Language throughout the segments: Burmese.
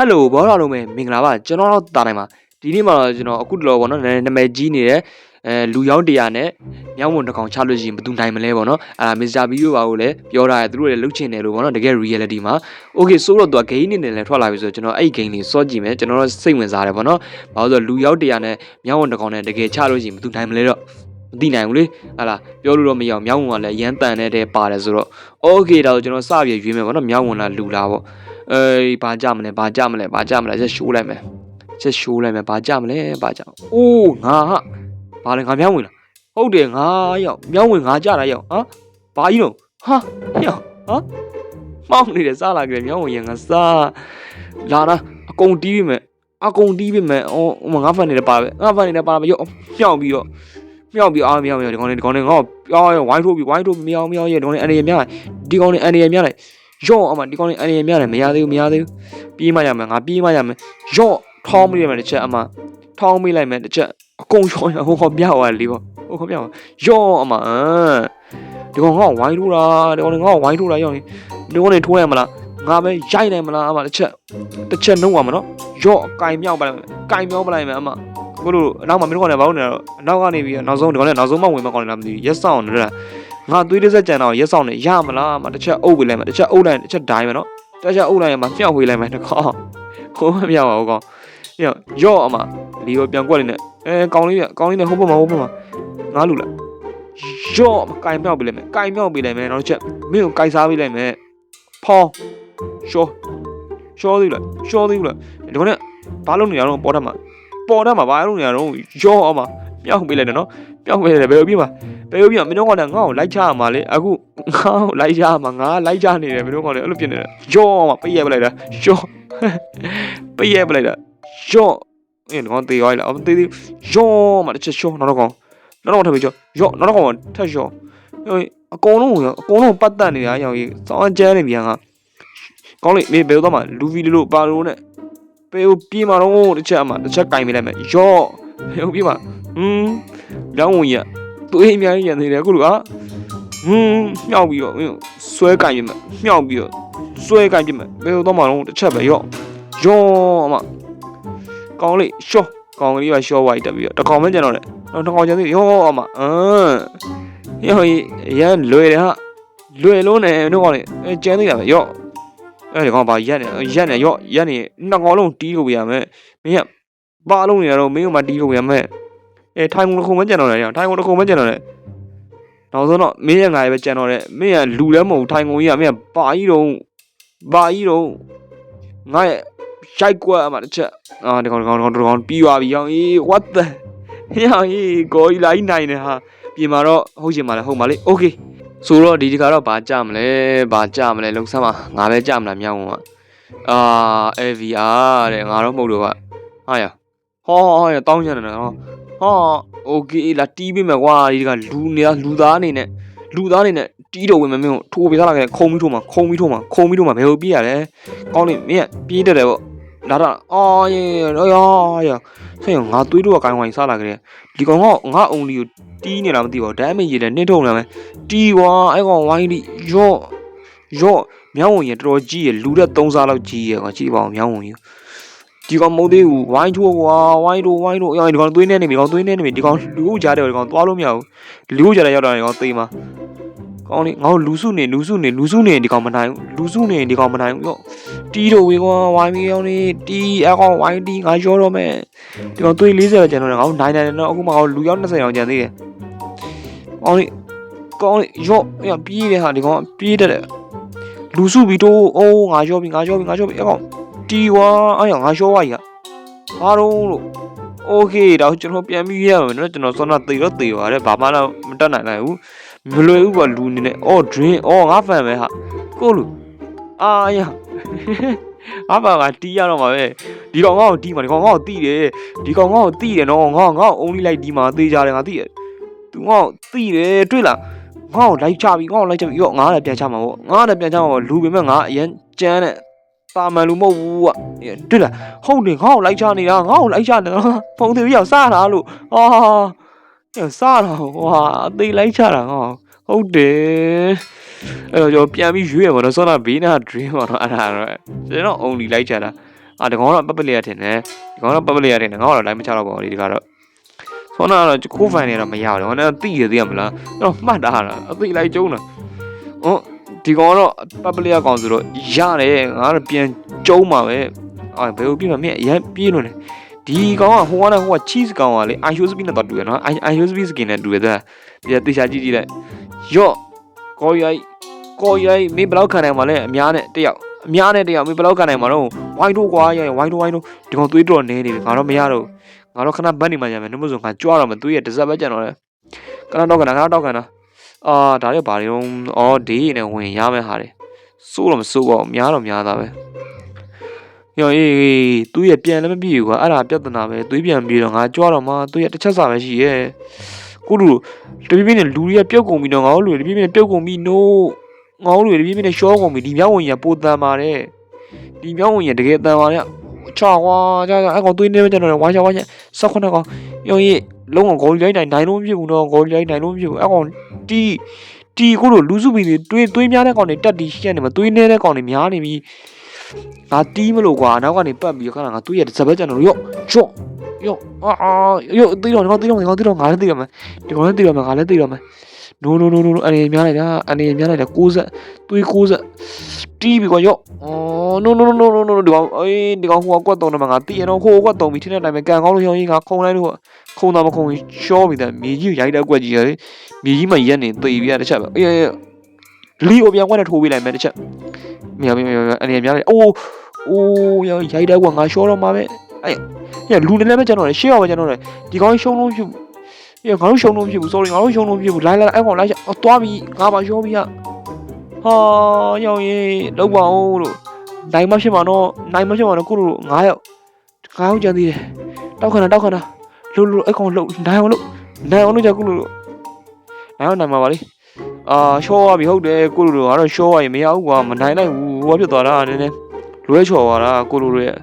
ဟယ်လိုဘောတော်လုံးပဲမင်္ဂလာပါကျွန်တော်တော့တာတိုင်းပါဒီနေ့မှာတော့ကျွန်တော်အခုတလောပေါ့နော်နာနာမည်ကြီးနေတဲ့အဲလူရောက်တရားနဲ့မြောင်းဝန်တစ်ကောင်ချလို့ရှိရင်ဘယ်သူနိုင်မလဲပေါ့နော်အဲ့ဒါမစ္စတာဘီယိုပါကိုလည်းပြောထားတယ်သူတို့လည်းလှုပ်ချင်တယ်လို့ပေါ့နော်တကယ် reality မှာ okay ဆိုတော့သူက game နေနဲ့လည်းထွက်လာပြီဆိုတော့ကျွန်တော်အဲ့ game လေးစောကြည့်မယ်ကျွန်တော်တော့စိတ်ဝင်စားတယ်ပေါ့နော်ဘာလို့လဲဆိုတော့လူရောက်တရားနဲ့မြောင်းဝန်တစ်ကောင်နဲ့တကယ်ချလို့ရှိရင်ဘယ်သူနိုင်မလဲတော့မသိနိုင်ဘူးလေဟာလားပြောလို့တော့မရအောင်မြောင်းဝန်ကလည်းရမ်းတန်နေတဲ့ပါတယ်ဆိုတော့ okay ဒါဆိုကျွန်တော်စပြရွေးမယ်ပေါ့နော်မြောင်းဝန်လားလူလားပေါ့ အေးဘာကြမလဲဘာကြမလဲဘာကြမလဲချက်ရှိုးလိုက်မယ်ချက်ရှိုးလိုက်မယ်ဘာကြမလဲဘာကြအိုးငါဟာဘာလဲငါမြောင်းဝင်လားဟုတ်တယ်ငါရောက်မြောင်းဝင်ငါကြတာရောက်ဟာဘာကြီးတော့ဟာရောက်ဟာမောင်းနေတယ်စားလာကြတယ်မြောင်းဝင်ရငါစားလာတာအကုန်တီးပြီမယ်အကုန်တီးပြီမယ်အော်ငါဖန်နေတယ်ပါပဲငါဖန်နေတယ်ပါပဲရောက်မြောက်ပြီးတော့မြောက်ပြီးအားမြောက်မြောက်ဒီကောင်လေးဒီကောင်လေးငါ့ပြောင်းရဝိုင်းထိုးပြီးဝိုင်းထိုးမြောက်မြောက်ရဲ့ဒီကောင်လေးအနေရမြောက်ဒီကောင်လေးအနေရမြောက်လိုက် ရော့အမဒီကောင်လေးအနေရမြတယ်မရသေးဘူးမရသေးဘူးပြေးမှရမယ်ငါပြေးမှရမယ်ရော့ထောင်းမိရမယ်တစ်ချက်အမထောင်းမိလိုက်မယ်တစ်ချက်အကုန်ရော့ရဟိုခေါ်ပြောက်သွားလေပေါ့ဟိုခေါ်ပြောက်ရော့အမအမ်ဒီကောင်ငါ့ဝိုင်းထိုးတာဒီကောင်ငါ့ဝိုင်းထိုးတာရောက်ရင်ဒီကောင်လေးထိုးရမလားငါပဲရိုက်နိုင်မလားအမတစ်ချက်တစ်ချက်နှုတ်ရမနော်ရော့ကင်မြောက်ပလိုက်မယ်ကင်မြောက်ပလိုက်မယ်အမကိုလိုအနောက်မှာမင်းတို့ကောင်လည်းဘာလို့နေတော့အနောက်ကနေပြီးနောက်ဆုံးဒီကောင်လည်းနောက်ဆုံးမှဝင်မကောင်လည်းမသိဘူးရက်ဆောင်နေလား ငါသွေးတစ်ဆက်ကြံတော့ရက်ဆောင်နေရမလားမတစ်ချက်အုပ်ပေးလိုက်မယ်တစ်ချက်အုပ်လိုက်တစ်ချက်ဒိုင်းမယ်နော်တစ်ချက်အုပ်လိုက်ရင်မမြောက်ဝေးလိုက်မယ်တကောဟိုမမြောက်ပါဘူးကောင်ရော့ရော့အမလီကိုပြန်ကွက်နေနဲ့အဲကောင်းလေးပြကောင်းလေးနဲ့ဟိုဘက်မှာဟိုဘက်မှာငါလူလားရော့ကင်မြောက်ပေးလိုက်မယ်ကင်မြောက်ပေးလိုက်မယ်နောက်တစ်ချက်မင်းကိုကင်စားပေးလိုက်မယ်ဖောရှောရှောသေးလားရှောသေးဘူးလားဒီကောင်နဲ့ဘာလုပ်နေရတော့ပေါ်တတ်မှာပေါ်တတ်မှာဘာလုပ်နေရတော့ရော့အမ မြောက်ပေးလိုက်တယ်နော်မြောက်ပေးလိုက်တယ်ဘယ်လိုပြမှာဘယ်လိုပြမင်းတို့ကလည်းငါ့ကိုလိုက်ချရမှာလေအခုငါ့ကိုလိုက်ချရမှာငါလိုက်ချနေတယ်မင်းတို့ကလည်းအဲ့လိုဖြစ်နေတယ်ရော့မှာပိတ်ရပလိုက်တာရော့ပိတ်ရပလိုက်တာရော့အင်းကောင်တေးရောလားအမတေးသေးရော့မှာတစ်ချက်ရှော့နောက်တော့ကောင်နောက်တော့ထပ်ပြီးရော့နောက်တော့ကောင်ထပ်ရှော့ဟိုအကုန်လုံးကိုအကုန်လုံးပတ်သက်နေတာရောင်ကြီးစောင်းကျန်းနေပြန်ကကောင်းလေမင်းဘယ်လိုတော့မှလူဗီလို့ပါလို့နဲ့ဘယ်လိုပြေးမှာတော့တစ်ချက်အမှတစ်ချက်ကင်ပေးလိုက်မယ်ရော့ဘယ်လိုပြေးမှာ ဟွန်းလောင်းဝင်ရသူအိမ်အများကြီးရန်နေတယ်အခုလူကဟွန်းမြောက်ပြီးတော့မင်းဆွဲကင်ပြမယ်မြောက်ပြီးတော့ဆွဲကင်ပြမယ်ဘယ်လိုတော့မှတော့တစ်ချက်ပဲရော့ရော့အမကောင်းလေးရှော့ကောင်းကလေးကရှော့ဝိုက်တက်ပြီးတော့တစ်ကောင်မကျန်တော့တယ်နောက်တစ်ကောင်ကျန်သေးရော့အမအမ်ရော့ရန်လွယ်တယ်ဟာလွယ်လုံးနဲ့တို့ကောင်လေးအဲကျန်သေးတာပဲရော့အဲဒီကောင်ဘာရက်နေရက်နေရော့ရက်နေနှစ်ကောင်လုံးတီးလို့ပြရမယ်မင်းကပါလုံးနေရတော့မင်းကမှတီးလို့ပြရမယ် အဲထိုင်ကုန်တစ်ခုမကျန်တော့တယ်ထိုင်ကုန်တစ်ခုမကျန်တော့တယ်နောက်ဆုံးတော့မင်းရငါပဲကျန်တော့တယ်မင်းကလူလည်းမဟုတ်ထိုင်ကုန်ကြီးကမင်းကပါကြီးတော့ပါကြီးတော့ငါရဲ့ရိုက်ကွက်အမှတစ်ချက်အာဒီကောင်ဒီကောင်ဒီကောင်ဒီကောင်ပြီးသွားပြီရောင်ကြီး what the ရောင်ကြီးကိုကြီးလိုက်နိုင်တယ်ဟာပြင်มาတော့ဟုတ်ရှင်ပါလေဟုတ်ပါလေ okay ဆိုတော့ဒီဒီကတော့ဘာကြမလဲဘာကြမလဲလုံဆမ်းပါငါပဲကြမလားမြောင်းကအာ AVR တဲ့ငါတော့မဟုတ်တော့ကဟာရဟောဟောရတောင်းချင်တယ်နော် ဟာโอเคလာတီးပေးမယ်ကွာဒီကလူနေတာလူသားအနေနဲ့လူသားအနေနဲ့တီးတော့ဝင်မယ်မင်းကိုထိုးပေးသားလာခဲ့ခုံပြီးထိုးမှာခုံပြီးထိုးမှာခုံပြီးထိုးမှာဘယ်လိုပြေးရလဲကောင်းနေမင်းကပြေးတတ်တယ်ပေါ့လာတော့အော်ရေရောရောဆင်ငါသွေးတော့ကိုင်းဝိုင်းစားလာခဲ့ဒီကောင်ကငါအုံလီကိုတီးနေလားမသိပါဘူးဒမ်းမေးရည်နဲ့နှင်းထုံလာမယ်တီးကွာအဲ့ကောင်ဝိုင်းလီရော့ရော့မြောင်းဝင်ရတော်တော်ကြီးရလူတဲ့3စားလောက်ကြီးရကွာကြည့်ပါဦးမြောင်းဝင်ရ ဒီကောင်မဟုတ်သေးဘူးဝိုင်းထိုးကွာဝိုင်းထိုးဝိုင်းထိုးအော်ဒီကောင်သွေးနေနေပြီဒီကောင်သွေးနေနေပြီဒီကောင်လူဦးကြားတယ်ဒီကောင်သွားလို့မရဘူးလူဦးကြားတယ်ရောက်တာဒီကောင်သိမ်းမှာကောင်းလေငါတို့လူစုနေလူစုနေလူစုနေဒီကောင်မနိုင်ဘူးလူစုနေဒီကောင်မနိုင်ဘူးရောတီးတော့ဝေကွာဝိုင်းမီအောင်နေတီးအကောင်ဝိုင်းတီးငါရောတော့မယ်ဒီကောင်သွေး40ပဲကျန်တော့တယ်ငါတို့နိုင်နိုင်တယ်တော့အခုမှငါတို့လူရောက်20အောင်ကျန်သေးတယ်ကောင်းလေကောင်းလေရော့ပြေးတယ်ဟာဒီကောင်ပြေးတတ်တယ်လူစုပြီးတော့အိုးငါရောပြီငါရောပြီငါရောပြီအကောင် တီဝါအဲ့ရငါရှောဝါကြီးကဘာတော့လို့โอเคတော့ကျွန်တော်ပြန်ပြီးရမယ်နော်ကျွန်တော်စောနာသေတော့သေပါတယ်ဘာမှတော့မတတ်နိုင်နိုင်ဘူးမလွယ်ဘူးကလူနေနဲ့အော် drink အော်ငါဖန်ပဲဟာကိုလူအာရငါဘာကတီးရတော့မှာပဲဒီကောင်ငါ့ကိုတီးမှာဒီကောင်ငါ့ကိုတီးတယ်ဒီကောင်ငါ့ကိုတီးတယ်နော်ငါငါ့ကို only လိုက်ဒီမှာသေကြတယ်ငါတီးတယ်သူငါ့ကိုတီးတယ်တွေ့လားငါ့ကိုလိုက်ချပြီငါ့ကိုလိုက်ချပြီရောငါလည်းပြန်ချမှာပေါ့ငါလည်းပြန်ချမှာပေါ့လူပေမဲ့ငါအရင်ကြမ်းတဲ့ တာမန်လူမဟုတ်ဘူးอ่ะတွေ့လားဟုတ်တယ်ငါ့ကိုလိုက်ချနေတာငါ့ကိုလိုက်ချနေတာဖုန်းသေးရောက်စားတာလို့အာရောက်စားတာဟွာအသေးလိုက်ချတာငါဟုတ်တယ်အဲ့တော့ကျွန်တော်ပြန်ပြီးရွေးရမှာတော့စောနာဘေးနာ dream ပါတော့အဲ့ဒါတော့ကျွန်တော် only လိုက်ချတာအာဒီကောင်တော့ပပလေးရထင်တယ်ဒီကောင်တော့ပပလေးရထင်တယ်ငါကတော့လိုက်မချတော့ပါဘူးဒီကတော့ဆောနာတော့ကိုဖိုင်နေတော့မရဘူးငါလည်းသိရသေးရမလားအဲ့တော့မှတ်တာလားအသိလိုက်ကျုံးတာဟော ဒီကောင်တော့ပပလေးရကောင်ဆိုတော့ရတယ်ငါတော့ပြန်ကျုံးမှာပဲအာဘယ်လိုပြမလဲအရင်ပြေးလို့လေဒီကောင်ကဟိုကလည်းဟိုက cheese ကောင်ကလေ IUSB နဲ့တော့တူရနော် IUSB skin နဲ့တူရတဲ့ဒီတေချာကြည့်ကြည့်လိုက်ယော့ကိုရိုက်ကိုရိုက်မင်းဘယ်လောက်ခံနိုင်မှာလဲအများနဲ့တယောက်အများနဲ့တယောက်မင်းဘယ်လောက်ခံနိုင်မှာတော့ဝိုင်းတို့ကွာရိုက်ဝိုင်းတို့ဝိုင်းတို့ဒီကောင်သွေးတော်နေနေတယ်ငါတော့မရတော့ငါတော့ခဏဘတ်နေမှရမယ်နှမဆိုငါကြွားတော့မသွေးရတစ်စက်ပဲကြံတော့လေခဏတော့ခဏခဏတော့ခဏ အာဒါလည်းဘာတွေတော့အော်ဒေးနဲ့ဝင်ရမယ်ဟာတွေစိုးတော့မစိုးပါဘူးများတော့များတာပဲယောအေးသူရဲ့ပြန်လည်းမပြည့်ဘူးကွာအဲ့ဒါပြဿနာပဲသွေးပြန်ပြီးတော့ငါကြွားတော့မှသူရဲ့တစ်ချက်စာပဲရှိရဲ့ကိုလူတပြည့်ပြည့်နဲ့လူတွေကပြုတ်ကုန်ပြီးတော့ငါတို့လူတွေတပြည့်ပြည့်နဲ့ပြုတ်ကုန်ပြီး no ငါတို့လူတွေတပြည့်ပြည့်နဲ့ရှောကုန်ပြီဒီမြောက်ဝင်ရပိုတန်ပါတယ်ဒီမြောက်ဝင်ရတကယ်တန်ပါတယ်ချာကွာကြာကြာအဲ့ကောင်သွေးနေမကြတော့ဝါချာဝါချာ၁၈ကောင်ယောအေး လုံးဝဂေါ်လီလိုက်နိုင်နိုင်လို့မဖြစ်ဘူးတော့ဂေါ်လီလိုက်နိုင်လို့မဖြစ်ဘူးအဲ့ကောင်တီးတီကိုလိုလူစုပြီးတွေးတွေးများတဲ့ကောင်တွေတက်တီရှက်နေမှာတွေးနေတဲ့ကောင်တွေများနေပြီငါတီးမလို့ကွာနောက်ကနေပတ်ပြီးခဏငါတွေးရစပက်ကြတော့ရော့ချော့ရော့အာအာရော့တီးတော့ငါတီးတော့ငါတီးတော့ငါလည်းတီးရမယ်ဒီကောင်လည်းတီးရမယ်ငါလည်းတီးရမယ် no no no no အနေများလိုက်တာအနေများလိုက်တာ60တွေး60တီးပြီးကွာရော့အော် no no no no no no ဒီကောင်အေးဒီကောင်ဟိုကွက်တုံးတယ်မှာငါတီးရတော့ဟိုကွက်တုံးပြီးထင်းတဲ့အတိုင်းပဲကန်ကောင်းလို့ရောင်းရင်ငါခုံလိုက်လို့ခုံတော့မခုံရင်ရှော့ပြီးတယ်မြေကြီးရိုက်တဲ့ကွက်ကြီးရယ်မြေကြီးမှရက်နေသေပြီးရတစ်ချက်ပဲအေးလီအိုပြန်ကွက်နဲ့ထိုးပေးလိုက်မယ်တစ်ချက်မြေမြေမြေအနေများလိုက်အိုးအိုးရိုက်တဲ့ကွက်ငါရှော့တော့မှာပဲအဲ့ညလူနေလည်းမကျွန်တော်လေရှေ့ရောက်ပဲကျွန်တော်လေဒီကောင်ရှုံးလို့ဖြစ်။ အေးငါတို့ရှုံလို့မဖြစ်ဘူး sorry ငါတို့ရှုံလို့မဖြစ်ဘူးလိုက်လိုက်အဲ့ကောင်လိုက်အော်သွားပြီငါပါရှောပြီဟာဟာရောက်ရင်လောက်ပါအောင်လို့နိုင်မဖြစ်မှာတော့နိုင်မဖြစ်မှာတော့ကိုလို9ယောက်9ယောက်ကြံသေးတယ်တောက်ခဏတောက်ခဏလို့လို့အဲ့ကောင်လို့နိုင်အောင်လို့နိုင်အောင်လို့ကြကိုလိုလို့နိုင်အောင်နိုင်မှာပါလေအာရှောရပြီဟုတ်တယ်ကိုလိုလိုကတော့ရှောရရင်မရဘူးကွာမနိုင်လိုက်ဘူးဟောဖြစ်သွားတာနည်းနည်းလွဲချော်သွားတာကိုလိုလိုရဲ့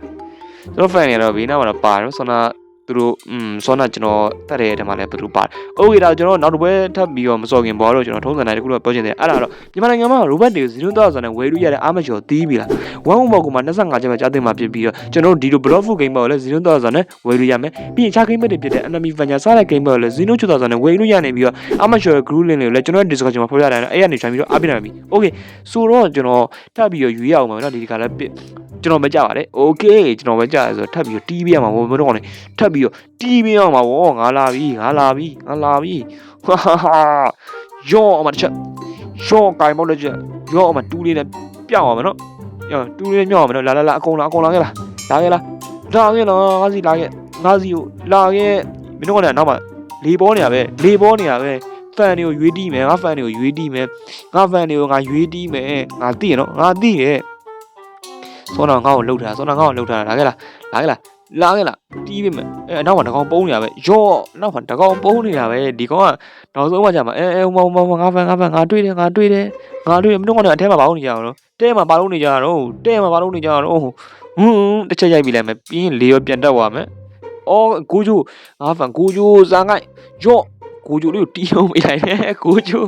ကျွန်တော် fan နေတော့ဘေးနားမှာတော့ပါတယ်ဆိုတော့ သူတို့อืมစောနာကျွန်တော်တက်တဲ့တဲမှာလည်းဘယ်သူပါတယ်။ Okay ဒါကျွန်တော်နောက်တစ်ပွဲထပ်ပြီးတော့မစော်ခင်ဘောတော့ကျွန်တော်ထုံးစံတိုင်းတစ်ခုတော့ပြောချင်တယ်အဲ့ဒါတော့မြန်မာနိုင်ငံမှာ robot တွေဇီရိုတော့ဆိုတဲ့ဝယ်လို့ရတဲ့အားမကျော်တီးပြီလား။ one more ကမှ25ကျမှကြားသိမှာဖြစ်ပြီးတော့ကျွန်တော်တို့ဒီလို block food game ပေါ့လေဇီရိုတော့ဆိုတဲ့ဝယ်လို့ရမယ်။ပြီးရင်ခြား game တွေဖြစ်တဲ့ enemy venture စတဲ့ game ပေါ့လေဇီနိုချူတော့ဆိုတဲ့ဝယ်လို့ရနေပြီးတော့အားမကျော် group link တွေကိုလည်းကျွန်တော် discussion မှာဖော်ပြထားတယ်အဲ့ရနေ try ပြီးတော့အားပေးနိုင်ပြီ။ Okay ဆိုတော့ကျွန်တော်ထပ်ပြီးတော့ယူရအောင်ပါနော်ဒီဒီကလည်းကျွန်တော်မကြပါနဲ့ Okay ကျွန်တော်မကြရဆိုတော့ထပ်ပြီးတော့တီးပေးရမှာမဟုတ်ဘူးတော့လေထပ်ပြီးတော့တီးပေးရမှာဗောငါလာပြီငါလာပြီငါလာပြီဟာဟာဟာယောအမတစ်ချက်ယောကင်မောက်တဲ့ချက်ယောအမတူးလေးနဲ့ပြောင်းအောင်မနော်ယောတူးလေးနဲ့မြောက်အောင်မနော်လာလာလာအကုန်လာအကုန်လာခဲ့လားလာခဲ့လားလာခဲ့လားငါစီလာခဲ့ငါစီကိုလာခဲ့မင်းတို့ကလည်းနောက်မှလေပေါ်နေရပဲလေပေါ်နေရပဲဖန်တွေကိုရွေးတီးမယ်ငါဖန်တွေကိုရွေးတီးမယ်ငါဖန်တွေကိုငါရွေးတီးမယ်ငါသိရနော်ငါသိရဲ့ စောနာငါ့ကိုလှုပ်ထားစောနာငါ့ကိုလှုပ်ထားလာခဲ့လားလာခဲ့လားလာခဲ့လားတီးပေးမယ်အဲအနောက်မှာတကောင်ပုံးနေတာပဲယော့နောက်မှာတကောင်ပုံးနေတာပဲဒီကောင်ကနောက်ဆုံးမှကြာမှာအဲအဲဟိုမဟိုမငါဖန်ငါဖန်ငါတွေ့တယ်ငါတွေ့တယ်ငါတွေ့တယ်မင်းတို့ကတော့အထဲမှာဘာလို့နေကြရတော့တဲမှာဘာလို့နေကြရတော့တဲမှာဘာလို့နေကြရတော့ဟွန်းတစ်ချက်ရိုက်ပြီးလိုက်မယ်ပြီးရင်လေရောပြန်တက်သွားမယ်အော်ကိုကျိုးငါဖန်ကိုကျိုးဇာငိုက်ယော့ကိုကျိုးလေးကိုတီးအောင်ပေးလိုက်တယ်ကိုကျိုး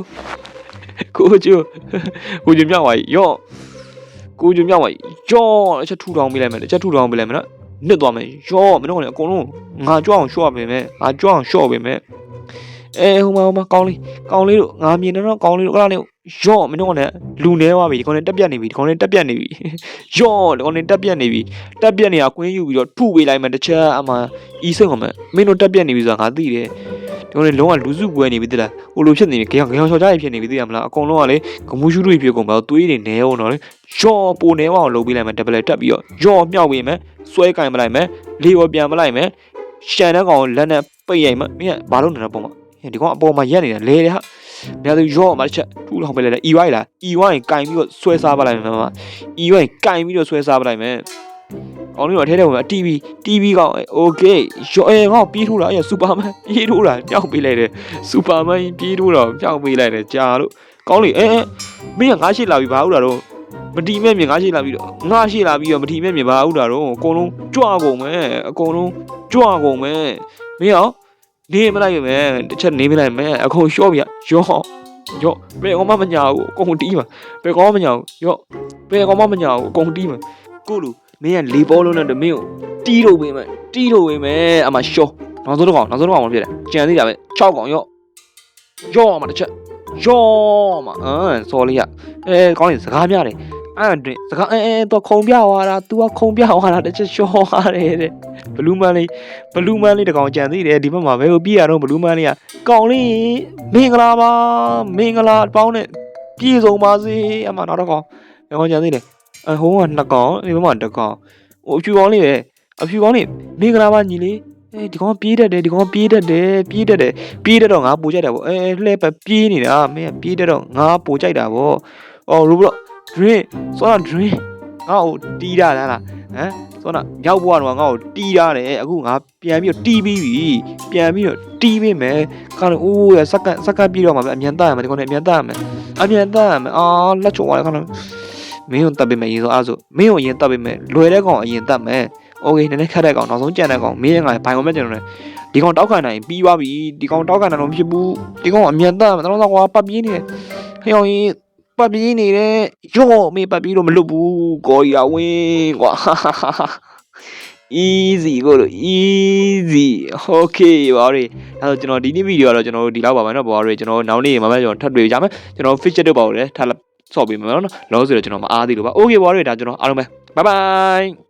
ကိုကျိုးကိုကျိုးမြောက်သွားပြီယော့ ကိုကျိုးမြောက်သွားပြီယော့အချက်ထူထောင်ပေးလိုက်မယ်အချက်ထူထောင်ပေးလိုက်မယ်နော်နစ်သွားမယ်ရော့မင်းတို့ကလည်းအကုန်လုံးငါကြွအောင်ရှော့ပေးမယ်ငါကြွအောင်ရှော့ပေးမယ်အဲဟိုမှာဟိုမှာကောင်းလေးကောင်းလေးတို့ငါမြင်တော့ကောင်းလေးတို့ကလားလေးရော့မင်းတို့ကလည်းလူနေသွားပြီဒီကောင်လေးတက်ပြတ်နေပြီဒီကောင်လေးတက်ပြတ်နေပြီရော့ဒီကောင်လေးတက်ပြတ်နေပြီတက်ပြတ်နေတာကွင်းယူပြီးတော့ထုပေးလိုက်မယ်တစ်ချက်အမှအီးဆုံးအောင်မယ်မင်းတို့တက်ပြတ်နေပြီဆိုတာငါသိတယ် ဒီကောင်လေးလုံးဝလူစုပွဲနေပြီတိလားဟိုလိုဖြစ်နေပြီကြောင်ကြောင်ချော်ကြရဖြစ်နေပြီသိရမလားအကုန်လုံးကလေဂမူးရှူတွေဖြစ်ကုန်ပါတော့သွေးတွေနဲအောင်တော့လေရော့ပိုနေအောင်လုပ်ပေးလိုက်မယ်ဒဘလက်တက်ပြီးတော့ရော့မြောက်ပေးမယ်ဆွဲကင်မလိုက်မယ်လေဝပြန်မလိုက်မယ်ရှန်တဲ့ကောင်လက်နဲ့ပိတ်ရိုက်မယ်မင်းကဘာလို့နေတော့ပုံမှာဒီကောင်အပေါ်မှာရက်နေတယ်လဲတယ်ဟာများသူရော့မှာတစ်ချက်ထူထောင်ပေးလိုက်တယ် EY လား EY ကင်ပြီးတော့ဆွဲစားပါလိုက်မယ်မမ EY ကင်ပြီးတော့ဆွဲစားပါလိုက်မယ် အောင်လို့တော့ထဲထဲဝင် TV TV ကောင်โอเคရော့အဲငါပြေးထိုးတာအဲစူပါမန်ပြေးထိုးတာပျောက်ပေးလိုက်တယ်စူပါမန်ပြေးထိုးတော့ပျောက်ပေးလိုက်တယ်ကြာလို့ကောင်းလေအဲအဲမင်းကငါရှိလာပြီဘာဟုတ်တာတော့မတီမဲ့မြင်ငါရှိလာပြီတော့ငါရှိလာပြီးတော့မတီမဲ့မြင်ဘာဟုတ်တာတော့အကုန်လုံးကြွကုန်မယ်အကုန်လုံးကြွကုန်မယ်မင်းရောနေမလိုက်မယ်တစ်ချက်နေမလိုက်မယ်အကုန်ရှော့ပြရော့ရော့ဘယ်ကောင်မှမညာဘူးအကုန်တီးမှာဘယ်ကောင်မှမညာဘူးရော့ဘယ်ကောင်မှမညာဘူးအကုန်တီးမှာကိုလူ မင်းကလေပေါ်လုံးနဲ့တမင်းကိုတီးလို့ပေးမယ်တီးလို့ပေးမယ်အမရှော့နောက်ဆုံးတစ်ကောင်နောက်ဆုံးတစ်ကောင်မဖြစ်တယ်ကြံသေးတာပဲ6ကောင်ရော့ရော့အမတစ်ချက်ရော့အမအမ်စော်လေးရအဲကောင်းနေစကားများတယ်အဲ့တွင်စကားအဲအဲတော့ခုံပြသွားတာ तू ကခုံပြသွားတာတစ်ချက်ရှော့သွားတယ်တဲ့ဘလူးမန်လေးဘလူးမန်လေးတစ်ကောင်ကြံသေးတယ်ဒီဘက်မှာဘယ်ကိုပြေးရတော့ဘလူးမန်လေးကကောင်လေးမင်္ဂလာပါမင်္ဂလာပေါင်းနဲ့ပြည့်စုံပါစေအမနောက်တစ်ကောင်ဘယ်ကောင်ကြံသေးတယ် အဟိုးကနှစ်ကောင်ဒီဘက်မှာတစ်ကောင်ဟိုအဖြူကောင်လေးပဲအဖြူကောင်လေးမင်္ဂလာပါညီလေးအဲဒီကောင်ပြေးတတ်တယ်ဒီကောင်ပြေးတတ်တယ်ပြေးတတ်တယ်ပြေးတတ်တော့ငါပူကြိုက်တာပေါ့အဲလှဲပဲပြေးနေတာမင်းကပြေးတတ်တော့ငါပူကြိုက်တာပေါ့အော်ရူဘလော့ drink စောနာ drink ငါ့ကိုတီးတာလားလားဟမ်စောနာရောက်ဘွားတော့ငါ့ကိုတီးတာတယ်အခုငါပြန်ပြီးတော့တီးပြီးပြီပြန်ပြီးတော့တီးပြီးမယ်ခါလို့အိုးရစက္ကန့်စက္ကန့်ပြီးတော့မှပဲအမြန်တတ်ရမယ်ဒီကောင်နဲ့အမြန်တတ်ရမယ်အမြန်တတ်ရမယ်အာလက်ချိုသွားတယ်ခါလို့ မင်းကိုတတ်ပေးမယ်ရေးဆိုအားဆိုမင်းကိုအရင်တတ်ပေးမယ်လွယ်တဲ့ကောင်အရင်တတ်မယ်โอเคနည်းနည်းခက်တဲ့ကောင်နောက်ဆုံးကြံတဲ့ကောင်မင်းငါဘိုင်ကုန်မဲ့ကျွန်တော်လည်းဒီကောင်တောက်ခံနိုင်ပြီးသွားပြီဒီကောင်တောက်ခံနိုင်တော့မဖြစ်ဘူးဒီကောင်အမြန်တတ်မယ်တော့တော့ကွာပတ်ပြေးနေတယ်ဟဲ့အောင်ကြီး ပတ်ပြေးနေတယ်ရော့မေးပတ်ပြေးလို့မလွတ်ဘူးကိုရီယာဝင်းကွာ easy ကိုလို့ easy okay ပါရီဒါဆိုကျွန်တော်ဒီနေ့ဗီဒီယိုကတော့ကျွန်တော်တို့ဒီလောက်ပါမယ်เนาะပါရီကျွန်တော်နောက်နေ့မှာမှကျွန်တော်ထပ်တွေ့ကြမယ်ကျွန်တော် feature တို့ပါလို့လည်းထပ် ဆော့ပေးမယ်နော်လောဆိုတော့ကျွန်တော်မအားသေးလို့ပါ Okay ဘွားတွေဒါကျွန်တော်အားလုံးပဲ Bye bye